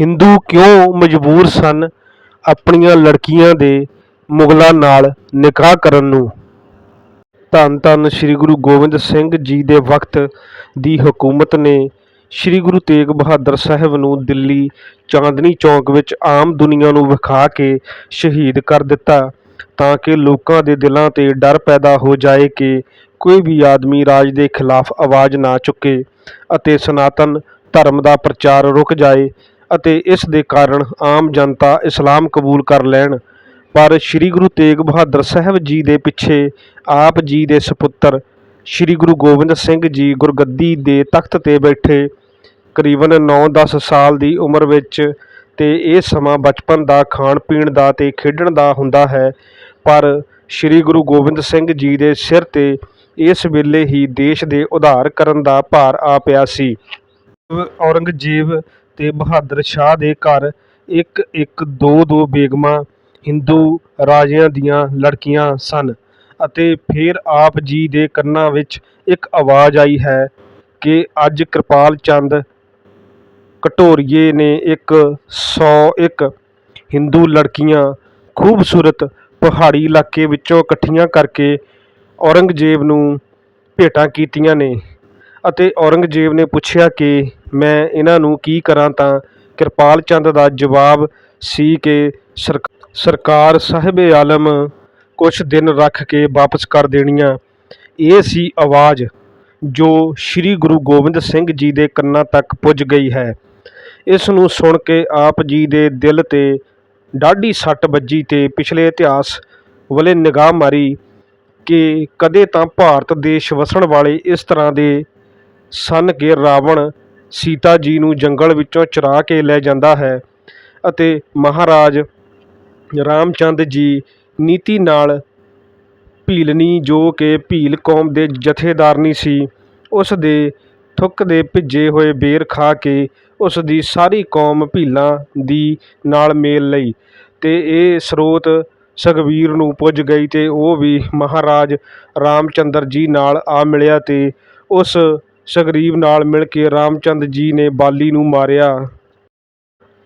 ਹਿੰਦੂ ਕਿਉਂ ਮਜਬੂਰ ਸਨ ਆਪਣੀਆਂ ਲੜਕੀਆਂ ਦੇ ਮੁਗਲਾਂ ਨਾਲ ਨਿਕਾਹ ਕਰਨ ਨੂੰ? ਧੰਨ ਧੰਨ ਸ੍ਰੀ ਗੁਰੂ ਗੋਬਿੰਦ ਸਿੰਘ ਜੀ ਦੇ ਵਕਤ ਦੀ ਹਕੂਮਤ ਨੇ ਸ੍ਰੀ ਗੁਰੂ ਤੇਗ ਬਹਾਦਰ ਸਾਹਿਬ ਨੂੰ ਦਿੱਲੀ ਚਾਂਦਨੀ ਚੌਕ ਵਿੱਚ ਆਮ ਦੁਨੀਆ ਨੂੰ ਵਿਖਾ ਕੇ ਸ਼ਹੀਦ ਕਰ ਦਿੱਤਾ ਤਾਂ ਕਿ ਲੋਕਾਂ ਦੇ ਦਿਲਾਂ 'ਤੇ ਡਰ ਪੈਦਾ ਹੋ ਜਾਏ ਕਿ ਕੋਈ ਵੀ ਆਦਮੀ ਰਾਜ ਦੇ ਖਿਲਾਫ ਆਵਾਜ਼ ਨਾ ਚੁੱਕੇ ਅਤੇ ਸਨਾਤਨ ਧਰਮ ਦਾ ਪ੍ਰਚਾਰ ਰੁਕ ਜਾਏ। ਅਤੇ ਇਸ ਦੇ ਕਾਰਨ ਆਮ ਜਨਤਾ ਇਸਲਾਮ ਕਬੂਲ ਕਰ ਲੈਣ। ਪਰ ਸ੍ਰੀ ਗੁਰੂ ਤੇਗ ਬਹਾਦਰ ਸਾਹਿਬ ਜੀ ਦੇ ਪਿੱਛੇ ਆਪ ਜੀ ਦੇ ਸੁਪੁੱਤਰ ਸ੍ਰੀ ਗੁਰੂ ਗੋਬਿੰਦ ਸਿੰਘ ਜੀ ਗੁਰਗੱਦੀ ਦੇ ਤਖਤ ਤੇ ਬੈਠੇ ਕਰੀਬਨ 9-10 ਸਾਲ ਦੀ ਉਮਰ ਵਿੱਚ ਤੇ ਇਹ ਸਮਾਂ ਬਚਪਨ ਦਾ ਖਾਣ ਪੀਣ ਦਾ ਤੇ ਖੇਡਣ ਦਾ ਹੁੰਦਾ ਹੈ। ਪਰ ਸ੍ਰੀ ਗੁਰੂ ਗੋਬਿੰਦ ਸਿੰਘ ਜੀ ਦੇ ਸਿਰ ਤੇ ਇਸ ਵੇਲੇ ਹੀ ਦੇਸ਼ ਦੇ ਉਧਾਰ ਕਰਨ ਦਾ ਭਾਰ ਆ ਪਿਆ ਸੀ। ਔਰੰਗਜ਼ੇਬ ਤੇ ਬਹਾਦਰ ਸ਼ਾਹ ਦੇ ਘਰ ਇੱਕ ਇੱਕ ਦੋ ਦੋ ਬੇਗਮਾਂ ਹਿੰਦੂ ਰਾਜਿਆਂ ਦੀਆਂ ਲੜਕੀਆਂ ਸਨ ਅਤੇ ਫਿਰ ਆਪ ਜੀ ਦੇ ਕੰਨਾਂ ਵਿੱਚ ਇੱਕ ਆਵਾਜ਼ ਆਈ ਹੈ ਕਿ ਅੱਜ ਕਿਰਪਾਲ ਚੰਦ ਕਟੋਰੀਏ ਨੇ ਇੱਕ ਸੌ ਇੱਕ ਹਿੰਦੂ ਲੜਕੀਆਂ ਖੂਬਸੂਰਤ ਪਹਾੜੀ ਇਲਾਕੇ ਵਿੱਚੋਂ ਇਕੱਠੀਆਂ ਕਰਕੇ ਔਰੰਗਜ਼ੇਬ ਨੂੰ ਭੇਟਾਂ ਕੀਤੀਆਂ ਨੇ ਅਤੇ ਔਰੰਗਜ਼ੇਬ ਨੇ ਪੁੱਛਿਆ ਕਿ ਮੈਂ ਇਹਨਾਂ ਨੂੰ ਕੀ ਕਰਾਂ ਤਾਂ ਕਿਰਪਾਲ ਚੰਦ ਦਾ ਜਵਾਬ ਸੀ ਕਿ ਸਰਕਾਰ ਸਾਹਿਬ ਆਲਮ ਕੁਛ ਦਿਨ ਰੱਖ ਕੇ ਵਾਪਸ ਕਰ ਦੇਣੀਆਂ। ਇਹ ਸੀ ਆਵਾਜ਼ ਜੋ ਸ੍ਰੀ ਗੁਰੂ ਗੋਬਿੰਦ ਸਿੰਘ ਜੀ ਦੇ ਕੰਨਾਂ ਤੱਕ ਪੁੱਜ ਗਈ ਹੈ। ਇਸ ਨੂੰ ਸੁਣ ਕੇ ਆਪ ਜੀ ਦੇ ਦਿਲ ਤੇ ਡਾਢੀ ਸੱਟ ਵੱਜੀ ਤੇ ਪਿਛਲੇ ਇਤਿਹਾਸ ਵੱਲੇ ਨਿਗਾਹ ਮਾਰੀ ਕਿ ਕਦੇ ਤਾਂ ਭਾਰਤ ਦੇਸ਼ ਵਸਣ ਵਾਲੇ ਇਸ ਤਰ੍ਹਾਂ ਦੇ ਸਨ ਕਿ ਰਾਵਣ ਸੀਤਾ ਜੀ ਨੂੰ ਜੰਗਲ ਵਿੱਚੋਂ ਚੁਰਾ ਕੇ ਲੈ ਜਾਂਦਾ ਹੈ ਅਤੇ ਮਹਾਰਾਜ ਰਾਮਚੰਦ ਜੀ ਨੀਤੀ ਨਾਲ ਭੀਲਨੀ ਜੋ ਕਿ ਭੀਲ ਕੌਮ ਦੇ ਜਥੇਦਾਰਨੀ ਸੀ, ਉਸ ਦੇ ਥੁੱਕ ਦੇ ਭਿੱਜੇ ਹੋਏ ਬੇਰ ਖਾ ਕੇ ਉਸ ਦੀ ਸਾਰੀ ਕੌਮ ਭੀਲਾਂ ਦੀ ਨਾਲ ਮੇਲ ਲਈ ਤੇ ਇਹ ਸਰੋਤ ਸੁਖਬੀਰ ਨੂੰ ਪੁੱਜ ਗਈ ਤੇ ਉਹ ਵੀ ਮਹਾਰਾਜ ਰਾਮਚੰਦਰ ਜੀ ਨਾਲ ਆ ਮਿਲਿਆ ਤੇ ਉਸ ਸੁਗਰੀਵ ਨਾਲ ਮਿਲ ਕੇ ਰਾਮਚੰਦ ਜੀ ਨੇ ਬਾਲੀ ਨੂੰ ਮਾਰਿਆ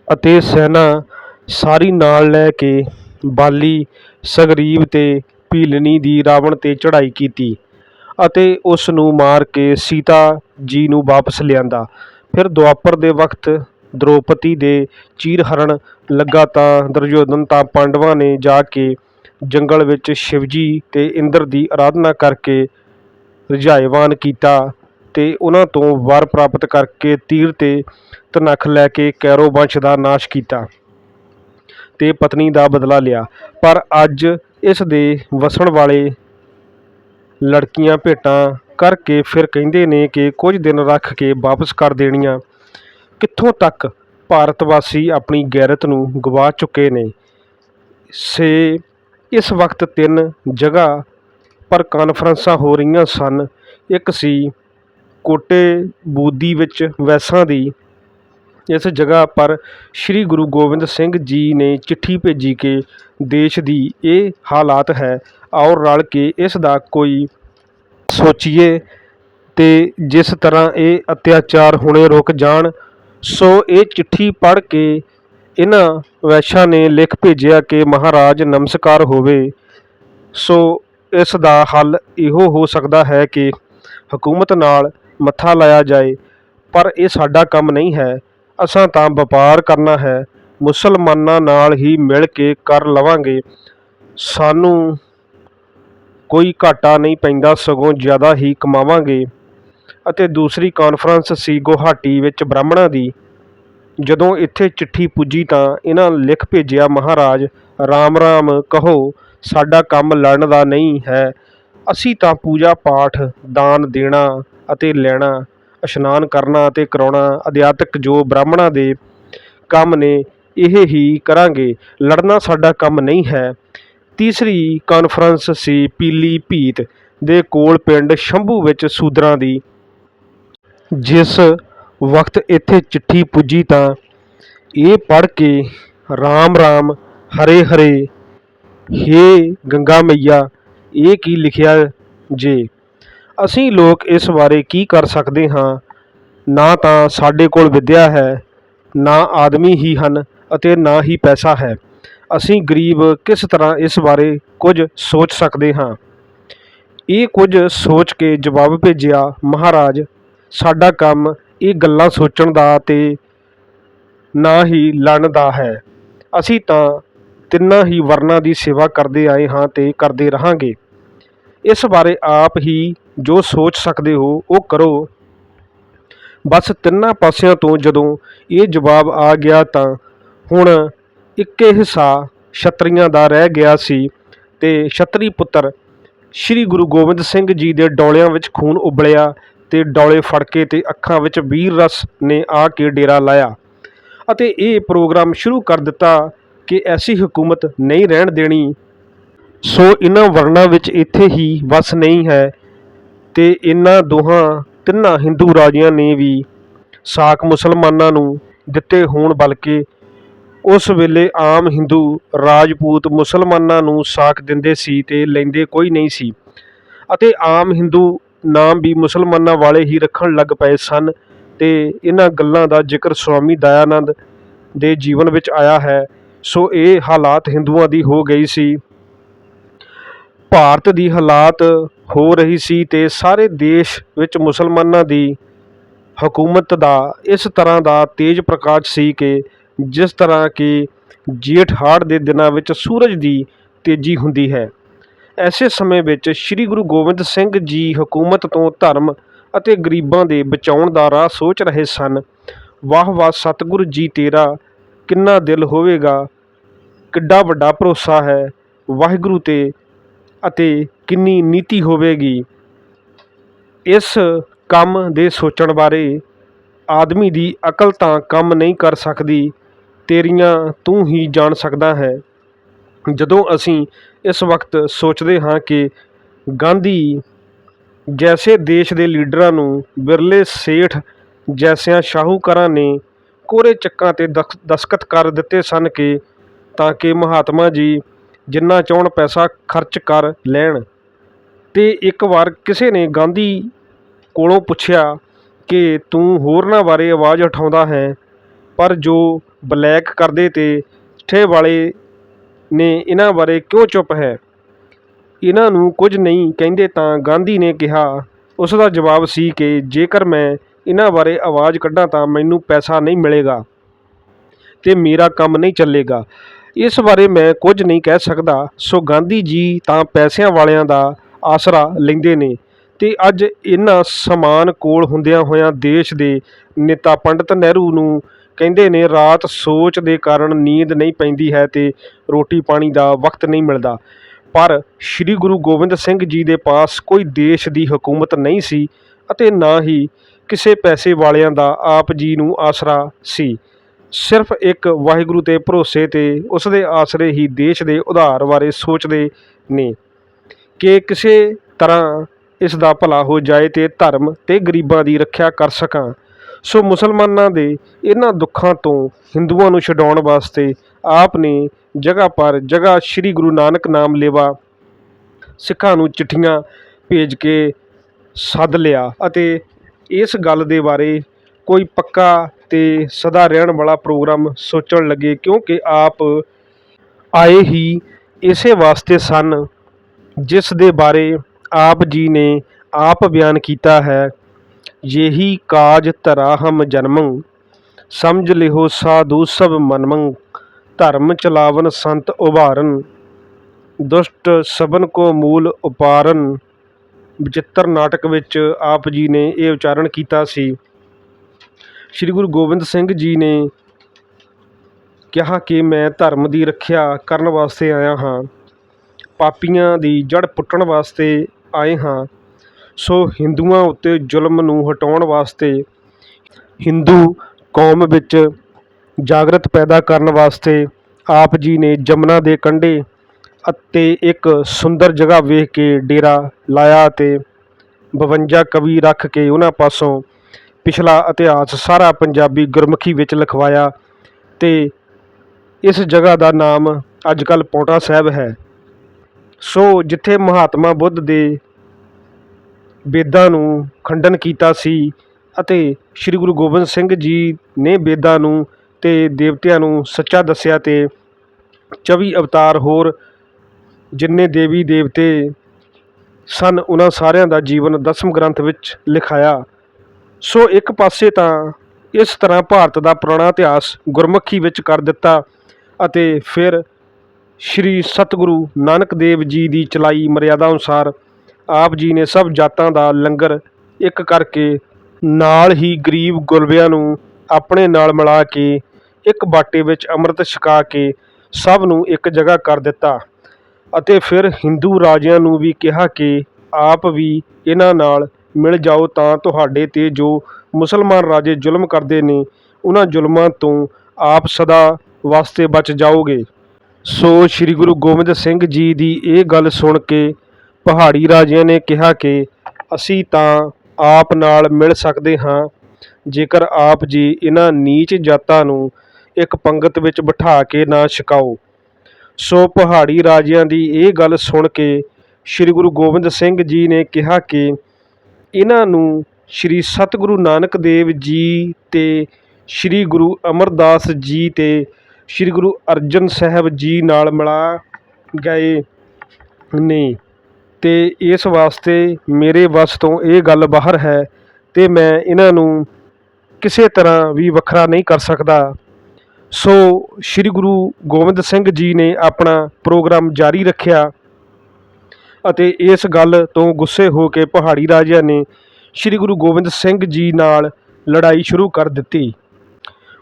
ਅਤੇ ਸੈਨਾ ਸਾਰੀ ਨਾਲ ਲੈ ਕੇ ਬਾਲੀ ਸੁਗਰੀਵ ਤੇ ਭੀਲਨੀ ਦੀ ਰਾਵਣ ਤੇ ਚੜ੍ਹਾਈ ਕੀਤੀ ਅਤੇ ਉਸ ਨੂੰ ਮਾਰ ਕੇ ਸੀਤਾ ਜੀ ਨੂੰ ਵਾਪਸ ਲਿਆਂਦਾ। ਫਿਰ ਦੁਆਪਰ ਦੇ ਵਕਤ ਦ੍ਰੋਪਦੀ ਦੇ ਚੀਰਹਰਣ ਲੱਗਾ ਤਾਂ ਦੁਰਯੋਧਨ ਤਾਂ ਪਾਂਡਵਾਂ ਨੇ ਜਾ ਕੇ ਜੰਗਲ ਵਿੱਚ ਸ਼ਿਵਜੀ ਤੇ ਇੰਦਰ ਦੀ ਆਰਾਧਨਾ ਕਰਕੇ ਰੁਝਾਏਵਾਨ ਕੀਤਾ। ਤੇ ਉਹਨਾਂ ਤੋਂ ਵਰ ਪ੍ਰਾਪਤ ਕਰਕੇ ਤੀਰ ਤੇ ਧਨਖ ਲੈ ਕੇ ਕੈਰੋ ਵੰਸ਼ ਦਾ ਨਾਸ਼ ਕੀਤਾ ਅਤੇ ਪਤਨੀ ਦਾ ਬਦਲਾ ਲਿਆ। ਪਰ ਅੱਜ ਇਸ ਦੇ ਵਸਣ ਵਾਲੇ ਲੜਕੀਆਂ ਭੇਟਾਂ ਕਰਕੇ ਫਿਰ ਕਹਿੰਦੇ ਨੇ ਕਿ ਕੁਝ ਦਿਨ ਰੱਖ ਕੇ ਵਾਪਸ ਕਰ ਦੇਣੀਆਂ। ਕਿੱਥੋਂ ਤੱਕ ਭਾਰਤ ਵਾਸੀ ਆਪਣੀ ਗੈਰਤ ਨੂੰ ਗਵਾ ਚੁੱਕੇ ਨੇ? ਸੇ ਇਸ ਵਕਤ ਤਿੰਨ ਜਗ੍ਹਾ ਪਰ ਕਾਨਫਰੰਸਾਂ ਹੋ ਰਹੀਆਂ ਸਨ। ਇੱਕ ਸੀ ਕੋਟੇ ਬੂਦੀ ਵਿੱਚ ਵੈਸਾਂ ਦੀ ਇਸ ਜਗ੍ਹਾ ਪਰ ਸ੍ਰੀ ਗੁਰੂ ਗੋਬਿੰਦ ਸਿੰਘ ਜੀ ਨੇ ਚਿੱਠੀ ਭੇਜੀ ਕਿ ਦੇਸ਼ ਦੀ ਇਹ ਹਾਲਾਤ ਹੈ, ਆਓ ਰਲ ਕੇ ਇਸ ਦਾ ਕੋਈ ਸੋਚੀਏ ਤੇ ਜਿਸ ਤਰ੍ਹਾਂ ਇਹ ਅਤਿਆਚਾਰ ਹੁਣੇ ਰੁਕ ਜਾਣ, ਸੋ ਇਹ ਚਿੱਠੀ ਪੜ੍ਹ ਕੇ ਇਹਨਾਂ ਵੈਸ਼ਾਂ ਨੇ ਲਿਖ ਭੇਜਿਆ ਕਿ ਮਹਾਰਾਜ ਨਮਸਕਾਰ ਹੋਵੇ। ਸੋ ਇਸ ਦਾ ਹੱਲ ਇਹੋ ਹੋ ਸਕਦਾ ਹੈ ਕਿ ਹਕੂਮਤ ਨਾਲ ਮੱਥਾ ਲਾਇਆ ਜਾਏ, ਪਰ ਇਹ ਸਾਡਾ ਕੰਮ ਨਹੀਂ ਹੈ। ਅਸਾਂ ਤਾਂ ਵਪਾਰ ਕਰਨਾ ਹੈ। ਮੁਸਲਮਾਨਾਂ ਨਾਲ ਹੀ ਮਿਲ ਕੇ ਕਰ ਲਵਾਂਗੇ। ਸਾਨੂੰ ਕੋਈ ਘਾਟਾ ਨਹੀਂ ਪੈਂਦਾ, ਸਗੋਂ ਜ਼ਿਆਦਾ ਹੀ ਕਮਾਵਾਂਗੇ। ਅਤੇ ਦੂਸਰੀ ਕਾਨਫਰੰਸ ਸੀ ਗੁਹਾਟੀ ਵਿੱਚ ਬ੍ਰਾਹਮਣਾਂ ਦੀ। ਜਦੋਂ ਇੱਥੇ ਚਿੱਠੀ ਪੁੱਜੀ ਤਾਂ ਇਹਨਾਂ ਲਿਖ ਭੇਜਿਆ, ਮਹਾਰਾਜ, ਰਾਮ ਰਾਮ ਕਹੋ, ਸਾਡਾ ਕੰਮ ਲੜਨ ਦਾ ਨਹੀਂ ਹੈ। ਅਸੀਂ ਤਾਂ ਪੂਜਾ ਪਾਠ, ਦਾਨ ਦੇਣਾ ਅਤੇ ਲੈਣਾ, ਇਸ਼ਨਾਨ ਕਰਨਾ ਅਤੇ ਕਰਾਉਣਾ ਅਧਿਆਤਕ ਜੋ ਬ੍ਰਾਹਮਣਾਂ ਦੇ ਕੰਮ ਨੇ, ਇਹ ਹੀ ਕਰਾਂਗੇ। ਲੜਨਾ ਸਾਡਾ ਕੰਮ ਨਹੀਂ ਹੈ। ਤੀਸਰੀ ਕਾਨਫਰੰਸ ਸੀ ਪੀਲੀ ਭੀਤ ਦੇ ਕੋਲ ਪਿੰਡ ਸ਼ੰਭੂ ਵਿੱਚ ਸੂਦਰਾਂ ਦੀ। ਜਿਸ ਵਕਤ ਇੱਥੇ ਚਿੱਠੀ ਪੁੱਜੀ ਤਾਂ ਇਹ ਪੜ੍ਹ ਕੇ ਰਾਮ ਰਾਮ, ਹਰੇ ਹਰੇ, ਹੇ ਗੰਗਾ ਮਈਆ, ਇਹ ਕੀ ਲਿਖਿਆ ਜੇ? ਅਸੀਂ ਲੋਕ ਇਸ ਬਾਰੇ ਕੀ ਕਰ ਸਕਦੇ ਹਾਂ? ਨਾ ਤਾਂ ਸਾਡੇ ਕੋਲ ਵਿੱਦਿਆ ਹੈ, ਨਾ ਆਦਮੀ ਹੀ ਹਨ ਅਤੇ ਨਾ ਹੀ ਪੈਸਾ ਹੈ। ਅਸੀਂ ਗਰੀਬ ਕਿਸ ਤਰ੍ਹਾਂ ਇਸ ਬਾਰੇ ਕੁਝ ਸੋਚ ਸਕਦੇ ਹਾਂ? ਇਹ ਕੁਝ ਸੋਚ ਕੇ ਜਵਾਬ ਭੇਜਿਆ, ਮਹਾਰਾਜ, ਸਾਡਾ ਕੰਮ ਇਹ ਗੱਲਾਂ ਸੋਚਣ ਦਾ ਤੇ ਨਾ ਹੀ ਲੜਨ ਦਾ ਹੈ। ਅਸੀਂ ਤਾਂ ਤਿੰਨਾਂ ਹੀ ਵਰਨਾਂ ਦੀ ਸੇਵਾ ਕਰਦੇ ਆਏ ਹਾਂ ਤੇ ਕਰਦੇ ਰਹਾਂਗੇ। ਇਸ ਬਾਰੇ ਆਪ ਹੀ ਜੋ ਸੋਚ ਸਕਦੇ ਹੋ, ਉਹ ਕਰੋ। ਬਸ ਤਿੰਨਾਂ ਪਾਸਿਆਂ ਤੋਂ ਜਦੋਂ ਇਹ ਜਵਾਬ ਆ ਗਿਆ ਤਾਂ ਹੁਣ ਇੱਕੇ ਹਿੱਸਾ ਛਤਰੀਆਂ ਦਾ ਰਹਿ ਗਿਆ ਸੀ ਤੇ ਛਤਰੀ ਪੁੱਤਰ ਸ੍ਰੀ ਗੁਰੂ ਗੋਬਿੰਦ ਸਿੰਘ ਜੀ ਦੇ ਡੌਲਿਆਂ ਵਿੱਚ ਖੂਨ ਉਬਲਿਆ ਤੇ ਡੌਲੇ ਫੜਕੇ ਤੇ ਅੱਖਾਂ ਵਿੱਚ ਵੀਰ ਰਸ ਨੇ ਆ ਕੇ ਡੇਰਾ ਲਾਇਆ ਅਤੇ ਇਹ ਪ੍ਰੋਗਰਾਮ ਸ਼ੁਰੂ ਕਰ ਦਿੱਤਾ ਕਿ ਐਸੀ ਹਕੂਮਤ ਨਹੀਂ ਰਹਿਣ ਦੇਣੀ। ਸੋ ਇਹਨਾਂ ਵਰਨਾਂ ਵਿੱਚ ਇੱਥੇ ਹੀ ਵਸ ਨਹੀਂ ਹੈ। ਅਤੇ ਇਹਨਾਂ ਦੋਹਾਂ ਤਿੰਨਾਂ ਹਿੰਦੂ ਰਾਜਿਆਂ ਨੇ ਵੀ ਸਾਕ ਮੁਸਲਮਾਨਾਂ ਨੂੰ ਦਿੱਤੇ ਹੋਣ ਬਲਕਿ ਉਸ ਵੇਲੇ ਆਮ ਹਿੰਦੂ ਰਾਜਪੂਤ ਮੁਸਲਮਾਨਾਂ ਨੂੰ ਸਾਕ ਦਿੰਦੇ ਸੀ ਅਤੇ ਲੈਂਦੇ ਕੋਈ ਨਹੀਂ ਸੀ। ਅਤੇ ਆਮ ਹਿੰਦੂ ਨਾਮ ਵੀ ਮੁਸਲਮਾਨਾਂ ਵਾਲੇ ਹੀ ਰੱਖਣ ਲੱਗ ਪਏ ਸਨ ਅਤੇ ਇਹਨਾਂ ਗੱਲਾਂ ਦਾ ਜ਼ਿਕਰ ਸਵਾਮੀ ਦਇਆਨੰਦ ਦੇ ਜੀਵਨ ਵਿੱਚ ਆਇਆ ਹੈ। ਸੋ ਇਹ ਹਾਲਾਤ ਹਿੰਦੂਆਂ ਦੀ ਹੋ ਗਈ ਸੀ। ਭਾਰਤ ਦੀ ਹਾਲਾਤ ਹੋ ਰਹੀ ਸੀ ਅਤੇ ਸਾਰੇ ਦੇਸ਼ ਵਿੱਚ ਮੁਸਲਮਾਨਾਂ ਦੀ ਹਕੂਮਤ ਦਾ ਇਸ ਤਰ੍ਹਾਂ ਦਾ ਤੇਜ ਪ੍ਰਕਾਸ਼ ਸੀ ਕਿ ਜਿਸ ਤਰ੍ਹਾਂ ਕਿ ਜੇਠ ਹਾੜ ਦੇ ਦਿਨਾਂ ਵਿੱਚ ਸੂਰਜ ਦੀ ਤੇਜ਼ੀ ਹੁੰਦੀ ਹੈ। ਐਸੇ ਸਮੇਂ ਵਿੱਚ ਸ੍ਰੀ ਗੁਰੂ ਗੋਬਿੰਦ ਸਿੰਘ ਜੀ ਹਕੂਮਤ ਤੋਂ ਧਰਮ ਅਤੇ ਗਰੀਬਾਂ ਦੇ ਬਚਾਉਣ ਦਾ ਰਾਹ ਸੋਚ ਰਹੇ ਸਨ। ਵਾਹ ਵਾਹ, ਸਤਿਗੁਰੂ ਜੀ ਤੇਰਾ ਕਿੰਨਾ ਦਿਲ ਹੋਵੇਗਾ, ਕਿੱਡਾ ਵੱਡਾ ਭਰੋਸਾ ਹੈ। ਵਾਹਿਗੁਰੂ ਤੇ ਅਤੇ ਕਿੰਨੀ ਨੀਤੀ ਹੋਵੇਗੀ, ਇਸ ਕੰਮ ਦੇ ਸੋਚਣ ਬਾਰੇ ਆਦਮੀ ਦੀ ਅਕਲ ਤਾਂ ਕੰਮ ਨਹੀਂ ਕਰ ਸਕਦੀ, ਤੇਰੀਆਂ ਤੂੰ ਹੀ ਜਾਣ ਸਕਦਾ ਹੈ। ਜਦੋਂ ਅਸੀਂ ਇਸ ਵਕਤ ਸੋਚਦੇ ਹਾਂ ਕਿ ਗਾਂਧੀ ਜੈਸੇ ਦੇਸ਼ ਦੇ ਲੀਡਰਾਂ ਨੂੰ ਬਿਰਲੇ ਸੇਠ ਜੈਸਿਆਂ ਸ਼ਾਹੂਕਾਰਾਂ ਨੇ ਕੋਰੇ ਚੱਕਾਂ ਤੇ ਦਖ- ਦਸਖਤ ਕਰ ਦਿੱਤੇ ਸਨ ਕਿ, ਤਾਂ ਕਿ ਮਹਾਤਮਾ ਜੀ ਜਿੰਨਾ ਚਾਹੁਣ ਪੈਸਾ ਖਰਚ ਕਰ ਲੈਣ। ਤੇ ਇੱਕ ਵਾਰ ਕਿਸੇ ਨੇ ਗਾਂਧੀ ਕੋਲੋਂ ਪੁੱਛਿਆ ਕਿ ਤੂੰ ਹੋਰਨਾਂ ਬਾਰੇ ਆਵਾਜ਼ ਉਠਾਉਂਦਾ ਹੈ, ਪਰ ਜੋ ਬਲੈਕ ਕਰਦੇ ਅਤੇ ਠੇ ਵਾਲੇ ਨੇ ਇਹਨਾਂ ਬਾਰੇ ਕਿਉਂ ਚੁੱਪ ਹੈ? ਇਹਨਾਂ ਨੂੰ ਕੁਝ ਨਹੀਂ ਕਹਿੰਦੇ ਤਾਂ ਗਾਂਧੀ ਨੇ ਕਿਹਾ ਉਸ ਦਾ ਜਵਾਬ ਸੀ ਕਿ ਜੇਕਰ ਮੈਂ ਇਹਨਾਂ ਬਾਰੇ ਆਵਾਜ਼ ਕੱਢਾਂ ਤਾਂ ਮੈਨੂੰ ਪੈਸਾ ਨਹੀਂ ਮਿਲੇਗਾ ਅਤੇ ਮੇਰਾ ਕੰਮ ਨਹੀਂ ਚੱਲੇਗਾ। ਇਸ ਬਾਰੇ ਮੈਂ ਕੁਝ ਨਹੀਂ ਕਹਿ ਸਕਦਾ। ਸੋ ਗਾਂਧੀ ਜੀ ਤਾਂ ਪੈਸਿਆਂ ਵਾਲਿਆਂ ਦਾ ਆਸਰਾ ਲੈਂਦੇ ਨੇ। ਤੇ ਅੱਜ ਇਹਨਾਂ ਸਮਾਨ ਕੋਲ ਹੁੰਦਿਆਂ ਹੋਇਆਂ ਦੇਸ਼ ਦੇ ਨੇਤਾ ਪੰਡਿਤ ਨਹਿਰੂ ਨੂੰ ਕਹਿੰਦੇ ਨੇ, ਰਾਤ ਸੋਚ ਦੇ ਕਾਰਨ ਨੀਂਦ ਨਹੀਂ ਪੈਂਦੀ ਹੈ ਤੇ ਰੋਟੀ ਪਾਣੀ ਦਾ ਵਕਤ ਨਹੀਂ ਮਿਲਦਾ। ਪਰ ਸ੍ਰੀ ਗੁਰੂ ਗੋਬਿੰਦ ਸਿੰਘ ਜੀ ਦੇ ਪਾਸ ਕੋਈ ਦੇਸ਼ ਦੀ ਹਕੂਮਤ ਨਹੀਂ ਸੀ ਅਤੇ ਨਾ ਹੀ ਕਿਸੇ ਪੈਸੇ ਵਾਲਿਆਂ ਦਾ ਆਪ ਜੀ ਨੂੰ ਆਸਰਾ ਸੀ। ਸਿਰਫ ਇੱਕ ਵਾਹਿਗੁਰੂ ਤੇ ਭਰੋਸੇ ਤੇ ਉਸ ਦੇ ਆਸਰੇ ਹੀ ਦੇਸ਼ ਦੇ ਉਧਾਰ ਬਾਰੇ ਸੋਚਦੇ ਨੇ। ਕਿ ਕਿਸੇ ਤਰ੍ਹਾਂ ਇਸ ਦਾ ਭਲਾ ਹੋ ਜਾਏ ਤੇ ਧਰਮ ਤੇ ਗਰੀਬਾਂ ਦੀ ਰੱਖਿਆ ਕਰ ਸਕਾਂ। ਸੋ ਮੁਸਲਮਾਨਾਂ ਦੇ ਇਹਨਾਂ ਦੁੱਖਾਂ ਤੋਂ ਹਿੰਦੂਆਂ ਨੂੰ ਛਡਾਉਣ ਵਾਸਤੇ ਆਪ ਨੇ ਜਗ੍ਹਾ ਪਰ ਜਗ੍ਹਾ ਸ੍ਰੀ ਗੁਰੂ ਨਾਨਕ ਨਾਮ ਲੇਵਾ ਸਿੱਖਾਂ ਨੂੰ ਚਿੱਠੀਆਂ ਭੇਜ ਕੇ ਸੱਦ ਲਿਆ ਅਤੇ ਇਸ ਗੱਲ ਦੇ ਬਾਰੇ ਕੋਈ ਪੱਕਾ ਤੇ ਸਦਾ ਰਹਿਣ ਵਾਲਾ ਪ੍ਰੋਗਰਾਮ ਸੋਚਣ ਲੱਗੇ ਕਿਉਂਕਿ ਆਪ ਆਏ ਹੀ ਇਸੇ ਵਾਸਤੇ ਸਨ ਜਿਸ ਦੇ ਬਾਰੇ ਆਪ ਜੀ ਨੇ ਆਪ ਬਿਆਨ ਕੀਤਾ ਹੈ, ਯਹੀ ਕਾਜ ਧਰਾ ਹਮ ਜਨਮੰ, ਸਮਝ ਲਿਓ ਸਾਧੂ ਸਭ ਮਨਮੰ, ਧਰਮ ਚਲਾਵਨ ਸੰਤ ਉਭਾਰਨ, ਦੁਸ਼ਟ ਸਬਨ ਕੋ ਮੂਲ ਉਪਾਰਨ। ਬਚਿੱਤਰ ਨਾਟਕ ਵਿੱਚ ਆਪ ਜੀ ਨੇ ਇਹ ਉਚਾਰਨ ਕੀਤਾ ਸੀ। ਸ੍ਰੀ ਗੁਰੂ ਗੋਬਿੰਦ ਸਿੰਘ ਜੀ ਨੇ ਕਿਹਾ ਕਿ ਮੈਂ ਧਰਮ ਦੀ ਰੱਖਿਆ ਕਰਨ ਵਾਸਤੇ ਆਇਆ ਹਾਂ। ਪਾਪੀਆਂ ਦੀ ਜੜ ਪੁੱਟਣ ਵਾਸਤੇ ਆਏ ਹਾਂ, ਸੋ ਹਿੰਦੂਆਂ ਉੱਤੇ ਜ਼ੁਲਮ ਨੂੰ ਹਟਾਉਣ ਵਾਸਤੇ ਹਿੰਦੂ ਕੌਮ ਵਿੱਚ ਜਾਗਰਤ ਪੈਦਾ ਕਰਨ ਵਾਸਤੇ ਆਪ ਜੀ ਨੇ ਜਮਨਾ ਦੇ ਕੰਢੇ ਅਤੇ ਇੱਕ ਸੁੰਦਰ ਜਗ੍ਹਾ ਵੇਖ ਕੇ ਡੇਰਾ ਲਾਇਆ ਅਤੇ 52 ਕਵੀ ਰੱਖ ਕੇ ਉਹਨਾਂ ਪਾਸੋਂ ਪਿਛਲਾ ਇਤਿਹਾਸ ਸਾਰਾ ਪੰਜਾਬੀ ਗੁਰਮੁਖੀ ਵਿੱਚ ਲਿਖਵਾਇਆ ਤੇ ਇਸ ਜਗ੍ਹਾ ਦਾ ਨਾਮ ਅੱਜ ਕੱਲ੍ਹ ਪੌਂਟਾ ਸਾਹਿਬ ਹੈ। ਸੋ ਜਿੱਥੇ ਮਹਾਤਮਾ ਬੁੱਧ ਦੇ ਵੇਦਾਂ ਨੂੰ ਖੰਡਨ ਕੀਤਾ ਸੀ ਅਤੇ ਸ੍ਰੀ ਗੁਰੂ ਗੋਬਿੰਦ ਸਿੰਘ ਜੀ ਨੇ ਵੇਦਾਂ ਨੂੰ ਤੇ ਦੇਵਤਿਆਂ ਨੂੰ ਸੱਚਾ ਦੱਸਿਆ ਤੇ 24 ਅਵਤਾਰ ਹੋਰ ਜਿੰਨੇ ਦੇਵੀ ਦੇਵਤੇ ਸਨ, ਉਹਨਾਂ ਸਾਰਿਆਂ ਦਾ ਜੀਵਨ ਦਸਮ ਗ੍ਰੰਥ ਵਿੱਚ ਲਿਖਾਇਆ। ਸੋ ਇੱਕ ਪਾਸੇ ਤਾਂ ਇਸ ਤਰ੍ਹਾਂ ਭਾਰਤ ਦਾ ਪੁਰਾਣਾ ਇਤਿਹਾਸ ਗੁਰਮੁਖੀ ਵਿੱਚ ਕਰ ਦਿੱਤਾ ਅਤੇ ਫਿਰ ਸ੍ਰੀ ਸਤਿਗੁਰੂ ਨਾਨਕ ਦੇਵ ਜੀ ਦੀ ਚਲਾਈ ਮਰਿਆਦਾ ਅਨੁਸਾਰ ਆਪ ਜੀ ਨੇ ਸਭ ਜਾਤਾਂ ਦਾ ਲੰਗਰ ਇੱਕ ਕਰਕੇ ਨਾਲ ਹੀ ਗਰੀਬ ਗੁਰਬਿਆਂ ਨੂੰ ਆਪਣੇ ਨਾਲ ਮਿਲਾ ਕੇ ਇੱਕ ਬਾਟੇ ਵਿੱਚ ਅੰਮ੍ਰਿਤ ਛਕਾ ਕੇ ਸਭ ਨੂੰ ਇੱਕ ਜਗ੍ਹਾ ਕਰ ਦਿੱਤਾ ਅਤੇ ਫਿਰ ਹਿੰਦੂ ਰਾਜਿਆਂ ਨੂੰ ਵੀ ਕਿਹਾ ਕਿ ਆਪ ਵੀ ਇਹਨਾਂ ਨਾਲ ਮਿਲ ਜਾਓ ਤਾਂ ਤੁਹਾਡੇ ਤੇ ਜੋ ਮੁਸਲਮਾਨ ਰਾਜੇ ਜ਼ੁਲਮ ਕਰਦੇ ਨੇ, ਉਹਨਾਂ ਜ਼ੁਲਮਾਂ ਤੋਂ ਆਪ ਸਦਾ ਵਾਸਤੇ ਬਚ ਜਾਓਗੇ। ਸੋ ਸ੍ਰੀ ਗੁਰੂ ਗੋਬਿੰਦ ਸਿੰਘ ਜੀ ਦੀ ਇਹ ਗੱਲ ਸੁਣ ਕੇ ਪਹਾੜੀ ਰਾਜਿਆਂ ਨੇ ਕਿਹਾ ਕਿ ਅਸੀਂ ਤਾਂ ਆਪ ਨਾਲ ਮਿਲ ਸਕਦੇ ਹਾਂ, ਜੇਕਰ ਆਪ ਜੀ ਇਹਨਾਂ ਨੀਚ ਜਾਤਾਂ ਨੂੰ ਇੱਕ ਪੰਗਤ ਵਿੱਚ ਬਿਠਾ ਕੇ ਨਾ ਛਕਾਓ। ਸੋ ਪਹਾੜੀ ਰਾਜਿਆਂ ਦੀ ਇਹ ਗੱਲ ਸੁਣ ਕੇ ਸ੍ਰੀ ਗੁਰੂ ਗੋਬਿੰਦ ਸਿੰਘ ਜੀ ਨੇ ਕਿਹਾ ਕਿ ਇਹਨਾਂ ਨੂੰ ਸ੍ਰੀ ਸਤਿਗੁਰੂ ਨਾਨਕ ਦੇਵ ਜੀ ਤੇ ਸ੍ਰੀ ਗੁਰੂ ਅਮਰਦਾਸ ਜੀ ਤੇ ਸ੍ਰੀ ਗੁਰੂ ਅਰਜਨ ਸਾਹਿਬ ਜੀ ਨਾਲ ਮਿਲਾ ਗਏ ਨੇ। ਅਤੇ ਇਸ ਵਾਸਤੇ ਮੇਰੇ ਵੱਸ ਤੋਂ ਇਹ ਗੱਲ ਬਾਹਰ ਹੈ ਅਤੇ ਮੈਂ ਇਹਨਾਂ ਨੂੰ ਕਿਸੇ ਤਰ੍ਹਾਂ ਵੀ ਵੱਖਰਾ ਨਹੀਂ ਕਰ ਸਕਦਾ। ਸੋ ਸ੍ਰੀ ਗੁਰੂ ਗੋਬਿੰਦ ਸਿੰਘ ਜੀ ਨੇ ਆਪਣਾ ਪ੍ਰੋਗਰਾਮ ਜਾਰੀ ਰੱਖਿਆ ਅਤੇ ਇਸ ਗੱਲ ਤੋਂ ਗੁੱਸੇ ਹੋ ਕੇ ਪਹਾੜੀ ਰਾਜਿਆਂ ਨੇ ਸ੍ਰੀ ਗੁਰੂ ਗੋਬਿੰਦ ਸਿੰਘ ਜੀ ਨਾਲ ਲੜਾਈ ਸ਼ੁਰੂ ਕਰ ਦਿੱਤੀ।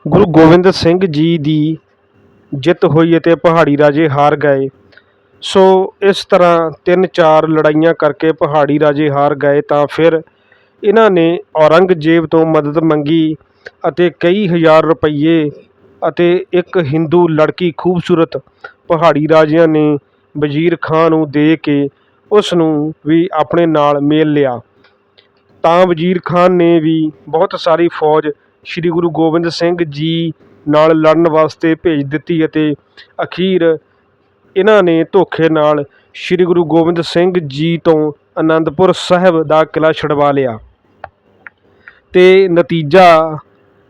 ਗੁਰੂ ਗੋਬਿੰਦ ਸਿੰਘ ਜੀ ਦੀ ਜਿੱਤ ਹੋਈ ਅਤੇ ਪਹਾੜੀ ਰਾਜੇ ਹਾਰ ਗਏ। ਸੋ ਇਸ ਤਰ੍ਹਾਂ ਤਿੰਨ ਚਾਰ ਲੜਾਈਆਂ ਕਰਕੇ ਪਹਾੜੀ ਰਾਜੇ ਹਾਰ ਗਏ ਤਾਂ ਫਿਰ ਇਹਨਾਂ ਨੇ ਔਰੰਗਜ਼ੇਬ ਤੋਂ ਮਦਦ ਮੰਗੀ ਅਤੇ ਕਈ ਹਜ਼ਾਰ ਰੁਪਈਏ ਅਤੇ ਇੱਕ ਹਿੰਦੂ ਲੜਕੀ ਖੂਬਸੂਰਤ ਪਹਾੜੀ ਰਾਜਿਆਂ ਨੇ ਵਜ਼ੀਰ ਖਾਂ ਨੂੰ ਦੇ ਕੇ ਉਸ ਨੂੰ ਵੀ ਆਪਣੇ ਨਾਲ ਮੇਲ ਲਿਆ। ਤਾਂ ਵਜ਼ੀਰ ਖਾਨ ਨੇ ਵੀ ਬਹੁਤ ਸਾਰੀ ਫੌਜ, ਸ੍ਰੀ ਗੁਰੂ ਗੋਬਿੰਦ ਸਿੰਘ ਜੀ ਨਾਲ ਲੜਨ ਵਾਸਤੇ ਭੇਜ ਦਿੱਤੀ ਅਤੇ ਅਖੀਰ ਇਹਨਾਂ ਨੇ ਧੋਖੇ ਨਾਲ ਸ੍ਰੀ ਗੁਰੂ ਗੋਬਿੰਦ ਸਿੰਘ ਜੀ ਤੋਂ ਅਨੰਦਪੁਰ ਸਾਹਿਬ ਦਾ ਕਿਲ੍ਹਾ ਛਡਵਾ ਲਿਆ। ਤੇ ਨਤੀਜਾ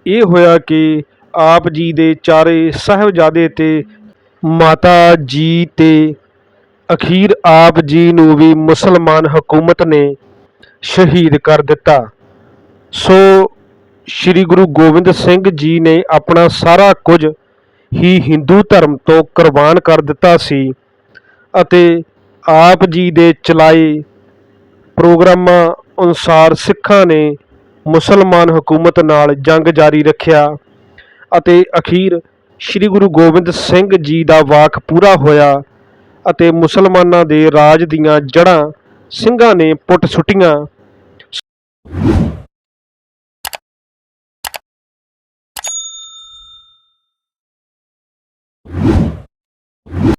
ਇਹ ਹੋਇਆ ਕਿ ਆਪ ਜੀ ਦੇ ਚਾਰੇ ਸਾਹਿਬਜ਼ਾਦੇ ਤੇ ਮਾਤਾ ਜੀ ਤੇ ਅਖੀਰ ਆਪ ਜੀ ਨੂੰ ਵੀ ਮੁਸਲਮਾਨ ਹਕੂਮਤ ਨੇ ਸ਼ਹੀਦ ਕਰ ਦਿੱਤਾ। ਸੋ ਸ੍ਰੀ ਗੁਰੂ ਗੋਬਿੰਦ ਸਿੰਘ ਜੀ ਨੇ ਆਪਣਾ ਸਾਰਾ ਕੁਝ ਹੀ ਹਿੰਦੂ ਧਰਮ ਤੋਂ ਕੁਰਬਾਨ ਕਰ ਦਿੱਤਾ ਸੀ ਅਤੇ ਆਪ ਜੀ ਦੇ ਚਲਾਏ ਪ੍ਰੋਗਰਾਮਾਂ ਅਨੁਸਾਰ ਸਿੱਖਾਂ ਨੇ ਮੁਸਲਮਾਨ ਹਕੂਮਤ ਨਾਲ ਜੰਗ ਜਾਰੀ ਰੱਖਿਆ ਅਤੇ ਅਖੀਰ ਸ੍ਰੀ ਗੁਰੂ ਗੋਬਿੰਦ ਸਿੰਘ ਜੀ ਦਾ ਵਾਕ ਪੂਰਾ ਹੋਇਆ ਅਤੇ ਮੁਸਲਮਾਨਾਂ ਦੇ ਰਾਜ ਦੀਆਂ ਜੜ੍ਹਾਂ ਸਿੰਘਾਂ ਨੇ ਪੁੱਟ ਸੁੱਟੀਆਂ।